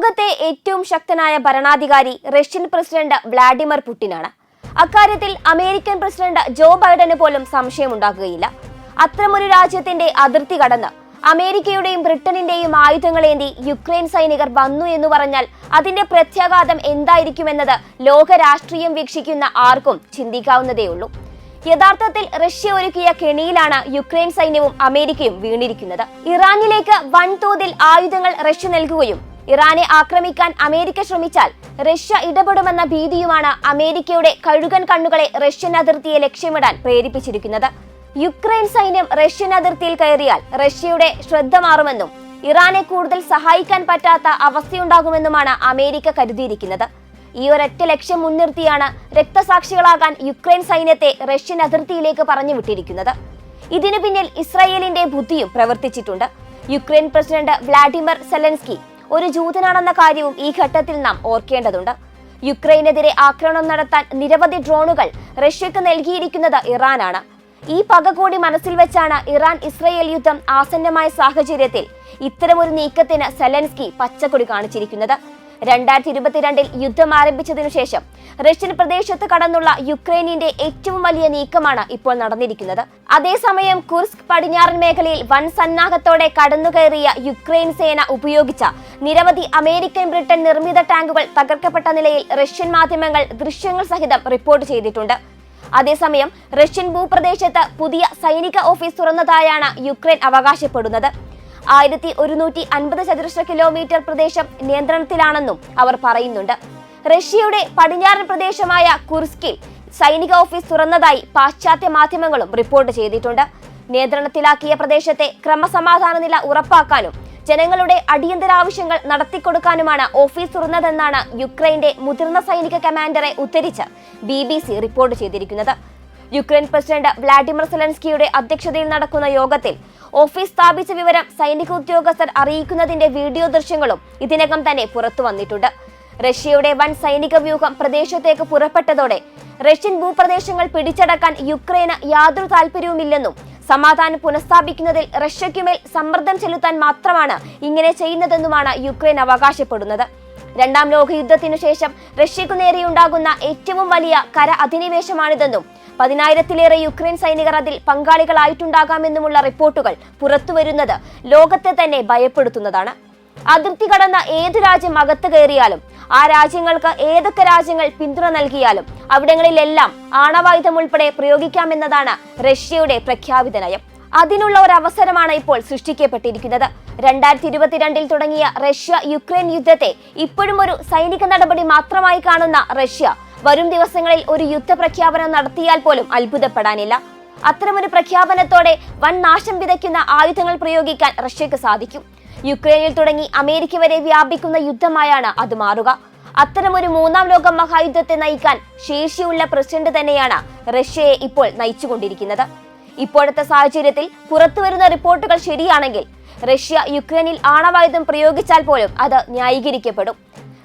ലോകത്തെ ഏറ്റവും ശക്തനായ ഭരണാധികാരി റഷ്യൻ പ്രസിഡന്റ് വ്ളാഡിമിർ പുടിനാണ്. അക്കാര്യത്തിൽ അമേരിക്കൻ പ്രസിഡന്റ് ജോ ബൈഡന് പോലും സംശയമുണ്ടാകുകയില്ല. അത്തരമൊരു രാജ്യത്തിന്റെ അതിർത്തി കടന്ന് അമേരിക്കയുടെയും ബ്രിട്ടനിന്റെയും ആയുധങ്ങളേന്തി യുക്രൈൻ സൈനികർ വന്നു എന്ന് പറഞ്ഞാൽ അതിന്റെ പ്രത്യാഘാതം എന്തായിരിക്കുമെന്നത് ലോക രാഷ്ട്രീയം വീക്ഷിക്കുന്ന ആർക്കും ചിന്തിക്കാവുന്നതേയുള്ളൂ. യഥാർത്ഥത്തിൽ റഷ്യ ഒരുക്കിയ കെണിയിലാണ് യുക്രൈൻ സൈന്യവും അമേരിക്കയും വീണിരിക്കുന്നത്. ഇറാനിലേക്ക് വൻതോതിൽ ആയുധങ്ങൾ റഷ്യ നൽകുകയും ഇറാനെ ആക്രമിക്കാൻ അമേരിക്ക ശ്രമിച്ചാൽ റഷ്യ ഇടപെടുമെന്ന ഭീതിയുമാണ് അമേരിക്കയുടെ കഴുകൻ കണ്ണുകളെ റഷ്യൻ അതിർത്തിയെ ലക്ഷ്യമിടാൻ പ്രേരിപ്പിച്ചിരിക്കുന്നത്. യുക്രൈൻ സൈന്യം റഷ്യൻ അതിർത്തിയിൽ കയറിയാൽ റഷ്യയുടെ ശ്രദ്ധ മാറുമെന്നും ഇറാനെ കൂടുതൽ സഹായിക്കാൻ പറ്റാത്ത അവസ്ഥയുണ്ടാകുമെന്നുമാണ് അമേരിക്ക കരുതിയിരിക്കുന്നത്. ഈ ഒരൊറ്റ ലക്ഷ്യം മുൻനിർത്തിയാണ് രക്തസാക്ഷികളാകാൻ യുക്രൈൻ സൈന്യത്തെ റഷ്യൻ അതിർത്തിയിലേക്ക് പറഞ്ഞു വിട്ടിരിക്കുന്നത്. ഇതിനു പിന്നിൽ ഇസ്രായേലിന്റെ ബുദ്ധിയും പ്രവർത്തിച്ചിട്ടുണ്ട്. യുക്രൈൻ പ്രസിഡന്റ് വ്ളാഡിമിർ സെലൻസ്കി ഒരു ജൂതനാണെന്ന കാര്യവും ഈ ഘട്ടത്തിൽ നാം ഓർക്കേണ്ടതുണ്ട്. യുക്രൈനെതിരെ ആക്രമണം നടത്താൻ നിരവധി ഡ്രോണുകൾ റഷ്യക്ക് നൽകിയിരിക്കുന്നത് ഇറാനാണ്. ഈ പക കൂടി മനസ്സിൽ വെച്ചാണ് ഇറാൻ ഇസ്രയേൽ യുദ്ധം ആസന്നമായ സാഹചര്യത്തിൽ ഇത്തരമൊരു നീക്കത്തിന് സെലൻസ്കി പച്ചക്കൊടി കാണിച്ചിരിക്കുന്നത്. രണ്ടായിരത്തി ഇരുപത്തിരണ്ടിൽ യുദ്ധം ആരംഭിച്ചതിനു ശേഷം റഷ്യൻ പ്രദേശത്ത് കടന്നുള്ള യുക്രൈനിന്റെ ഏറ്റവും വലിയ നീക്കമാണ് ഇപ്പോൾ നടന്നിരിക്കുന്നത്. അതേസമയം കുർസ്ക് പടിഞ്ഞാറൻ മേഖലയിൽ വൻ സന്നാഹത്തോടെ കടന്നുകയറിയ യുക്രൈൻ സേന ഉപയോഗിച്ച നിരവധി അമേരിക്കൻ ബ്രിട്ടൻ നിർമ്മിത ടാങ്കുകൾ തകർക്കപ്പെട്ട നിലയിൽ റഷ്യൻ മാധ്യമങ്ങൾ ദൃശ്യങ്ങൾ സഹിതം റിപ്പോർട്ട് ചെയ്തിട്ടുണ്ട്. അതേസമയം റഷ്യൻ ഭൂപ്രദേശത്ത് പുതിയ സൈനിക ഓഫീസ് തുറന്നതായാണ് യുക്രൈൻ അവകാശപ്പെടുന്നത്. ആയിരത്തി ഒരുന്നൂറ്റി അൻപത് ചതുരശ്ര കിലോമീറ്റർ പ്രദേശം നിയന്ത്രണത്തിലാണെന്നും അവർ പറയുന്നുണ്ട്. റഷ്യയുടെ പടിഞ്ഞാറൻ പ്രദേശമായ കുർസ്കിൽ സൈനിക ഓഫീസ് തുറന്നതായി പാശ്ചാത്യ മാധ്യമങ്ങളും റിപ്പോർട്ട് ചെയ്തിട്ടുണ്ട്. നിയന്ത്രണത്തിലാക്കിയ പ്രദേശത്തെ ക്രമസമാധാന നില ഉറപ്പാക്കാനും ജനങ്ങളുടെ അടിയന്തര ആവശ്യങ്ങൾ നടത്തിക്കൊടുക്കാനുമാണ് ഓഫീസ് തുറന്നതെന്നാണ് യുക്രൈന്റെ മുതിർന്ന സൈനിക കമാൻഡറെ ഉദ്ധരിച്ച് ബി ബി സി റിപ്പോർട്ട് ചെയ്തിരിക്കുന്നത്. യുക്രൈൻ പ്രസിഡന്റ് വ്ളാഡിമിർ സെലൻസ്കിയുടെ അധ്യക്ഷതയിൽ നടക്കുന്ന യോഗത്തിൽ ഓഫീസ് സ്ഥാപിച്ച വിവരം സൈനിക ഉദ്യോഗസ്ഥർ അറിയിക്കുന്നതിന്റെ വീഡിയോ ദൃശ്യങ്ങളും ഇതിനകം തന്നെ പുറത്തു വന്നിട്ടുണ്ട്. റഷ്യയുടെ വൻ സൈനിക വ്യൂഹം പ്രദേശത്തേക്ക് പുറപ്പെട്ടതോടെ റഷ്യൻ ഭൂപ്രദേശങ്ങൾ പിടിച്ചടക്കാൻ യുക്രൈന് യാതൊരു താല്പര്യവുമില്ലെന്നും സമാധാനം പുനഃസ്ഥാപിക്കുന്നതിൽ റഷ്യയ്ക്കുമേൽ സമ്മർദ്ദം ചെലുത്താൻ മാത്രമാണ് ഇങ്ങനെ ചെയ്യുന്നതെന്നുമാണ് യുക്രൈൻ അവകാശപ്പെടുന്നത്. രണ്ടാം ലോകയുദ്ധത്തിനു ശേഷം റഷ്യക്കു നേരെയുണ്ടാകുന്ന ഏറ്റവും വലിയ കര അധിനിവേശമാണിതെന്നും പതിനായിരത്തിലേറെ യുക്രൈൻ സൈനികർ അതിൽ പങ്കാളികളായിട്ടുണ്ടാകാമെന്നുമുള്ള റിപ്പോർട്ടുകൾ പുറത്തുവരുന്നത് ലോകത്തെ തന്നെ ഭയപ്പെടുത്തുന്നതാണ്. അതിർത്തി കടന്ന ഏത് രാജ്യം അകത്ത് കയറിയാലും ആ രാജ്യങ്ങൾക്ക് ഏതൊക്കെ രാജ്യങ്ങൾ പിന്തുണ നൽകിയാലും അവിടങ്ങളിലെല്ലാം ആണവായുധം ഉൾപ്പെടെ പ്രയോഗിക്കാമെന്നതാണ് റഷ്യയുടെ പ്രഖ്യാപിത നയം. അതിനുള്ള ഒരു അവസരമാണ് ഇപ്പോൾ സൃഷ്ടിക്കപ്പെട്ടിരിക്കുന്നത്. രണ്ടായിരത്തി ഇരുപത്തിരണ്ടിൽ തുടങ്ങിയ റഷ്യ യുക്രൈൻ യുദ്ധത്തെ ഇപ്പോഴും ഒരു സൈനിക നടപടി മാത്രമായി കാണുന്ന റഷ്യ വരും ദിവസങ്ങളിൽ ഒരു യുദ്ധ പ്രഖ്യാപനം നടത്തിയാൽ പോലും അത്ഭുതപ്പെടാനില്ല. അത്തരമൊരു പ്രഖ്യാപനത്തോടെ വൻ നാശം വിതയ്ക്കുന്ന ആയുധങ്ങൾ പ്രയോഗിക്കാൻ റഷ്യക്ക് സാധിക്കും. യുക്രൈനിൽ തുടങ്ങി അമേരിക്ക വരെ വ്യാപിക്കുന്ന യുദ്ധമായാണ് അത് മാറുക. അത്തരമൊരു മൂന്നാം ലോക മഹായുദ്ധത്തെ നയിക്കാൻ ശേഷിയുള്ള പ്രസിഡന്റ് തന്നെയാണ് റഷ്യയെ ഇപ്പോൾ നയിച്ചുകൊണ്ടിരിക്കുന്നത്. ഇപ്പോഴത്തെ സാഹചര്യത്തിൽ പുറത്തുവരുന്ന റിപ്പോർട്ടുകൾ ശരിയാണെങ്കിൽ റഷ്യ യുക്രൈനിൽ ആണവായുധം പ്രയോഗിച്ചാൽ പോലും അത് ന്യായീകരിക്കപ്പെടും.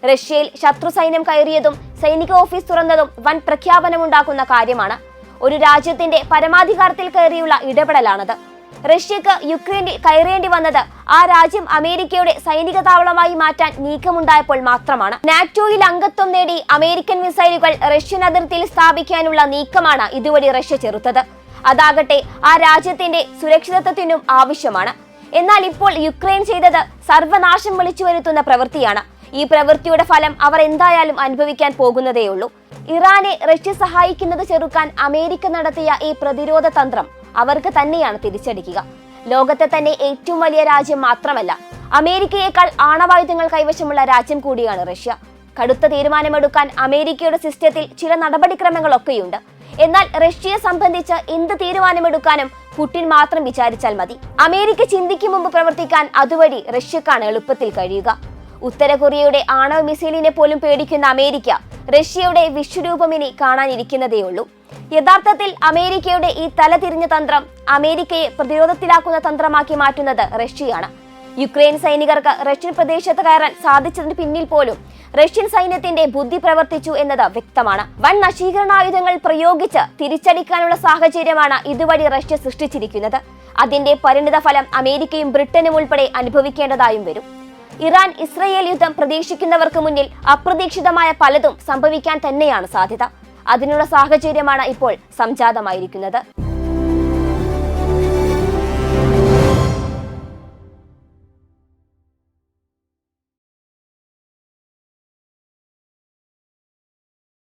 റഷ്യയിൽ ശത്രു സൈന്യം കയറിയതും സൈനിക ഓഫീസ് തുറന്നതും വൻ പ്രഖ്യാപനമുണ്ടാക്കുന്ന കാര്യമാണ്. ഒരു രാജ്യത്തിന്റെ പരമാധികാരത്തിൽ കയറിയുള്ള ഇടപെടലാണത്. റഷ്യക്ക് യുക്രൈനിൽ കയറേണ്ടി വന്നത് ആ രാജ്യം അമേരിക്കയുടെ സൈനിക താവളമായി മാറ്റാൻ നീക്കമുണ്ടായപ്പോൾ മാത്രമാണ്. നാറ്റോയിൽ അംഗത്വം നേടി അമേരിക്കൻ മിസൈലുകൾ റഷ്യൻ അതിർത്തിയിൽ സ്ഥാപിക്കാനുള്ള നീക്കമാണ് ഇതുവഴി റഷ്യ ചെറുത്തത്. അതാകട്ടെ ആ രാജ്യത്തിന്റെ സുരക്ഷിതത്വത്തിനും ആവശ്യമാണ്. എന്നാൽ ഇപ്പോൾ യുക്രൈൻ ചെയ്തത് സർവനാശം വിളിച്ചു വരുത്തുന്ന പ്രവൃത്തിയാണ്. ഈ പ്രവൃത്തിയുടെ ഫലം അവർ എന്തായാലും അനുഭവിക്കാൻ പോകുന്നതേയുള്ളൂ. ഇറാനെ റഷ്യ സഹായിക്കുന്നത് ചെറുക്കാൻ അമേരിക്ക നടത്തിയ ഈ പ്രതിരോധ തന്ത്രം അവർക്ക് തന്നെയാണ് തിരിച്ചടിക്കുക. ലോകത്തെ തന്നെ ഏറ്റവും വലിയ രാജ്യം മാത്രമല്ല അമേരിക്കയേക്കാൾ ആണവായുധങ്ങൾ കൈവശമുള്ള രാജ്യം കൂടിയാണ് റഷ്യ. കടുത്ത തീരുമാനമെടുക്കാൻ അമേരിക്കയുടെ സിസ്റ്റത്തിൽ ചില നടപടിക്രമങ്ങളൊക്കെയുണ്ട്. എന്നാൽ റഷ്യയെ സംബന്ധിച്ച് എന്ത് തീരുമാനമെടുക്കാനും പുടിൻ മാത്രം വിചാരിച്ചാൽ മതി. അമേരിക്ക ചിന്തിക്കും മുമ്പ് പ്രവർത്തിക്കാൻ അതുവഴി റഷ്യക്കാണ് എളുപ്പത്തിൽ കഴിയുക. ഉത്തര കൊറിയയുടെ ആണവ മിസൈലിനെ പോലും പേടിക്കുന്ന അമേരിക്ക റഷ്യയുടെ വിശ്വരൂപം ഇനി കാണാനിരിക്കുന്നതേയുള്ളൂ യഥാർത്ഥത്തിൽ അമേരിക്കയുടെ ഈ തലതിരിഞ്ഞ തന്ത്രം അമേരിക്കയെ പ്രതിരോധത്തിലാക്കുന്ന തന്ത്രമാക്കി മാറ്റുന്നത് റഷ്യയാണ്. യുക്രൈൻ സൈനികർക്ക് റഷ്യൻ പ്രദേശത്ത് കയറാൻ സാധിച്ചതിന് പിന്നിൽ പോലും റഷ്യൻ സൈന്യത്തിന്റെ ബുദ്ധി പ്രവർത്തിച്ചു എന്നത് വ്യക്തമാണ്. വൻ നശീകരണായുധങ്ങൾ പ്രയോഗിച്ച് തിരിച്ചടിക്കാനുള്ള സാഹചര്യമാണ് ഇതുവഴി റഷ്യ സൃഷ്ടിച്ചിരിക്കുന്നത്. അതിന്റെ പരിണിത ഫലം അമേരിക്കയും ബ്രിട്ടനും ഉൾപ്പെടെ അനുഭവിക്കേണ്ടതായും വരും. ഇറാൻ ഇസ്രയേൽ യുദ്ധം പ്രതീക്ഷിക്കുന്നവർക്ക് മുന്നിൽ അപ്രതീക്ഷിതമായ പലതും സംഭവിക്കാൻ തന്നെയാണ് സാധ്യത. അതിനുള്ള സാഹചര്യമാണ് ഇപ്പോൾ സംജാതമായിരിക്കുന്നത്.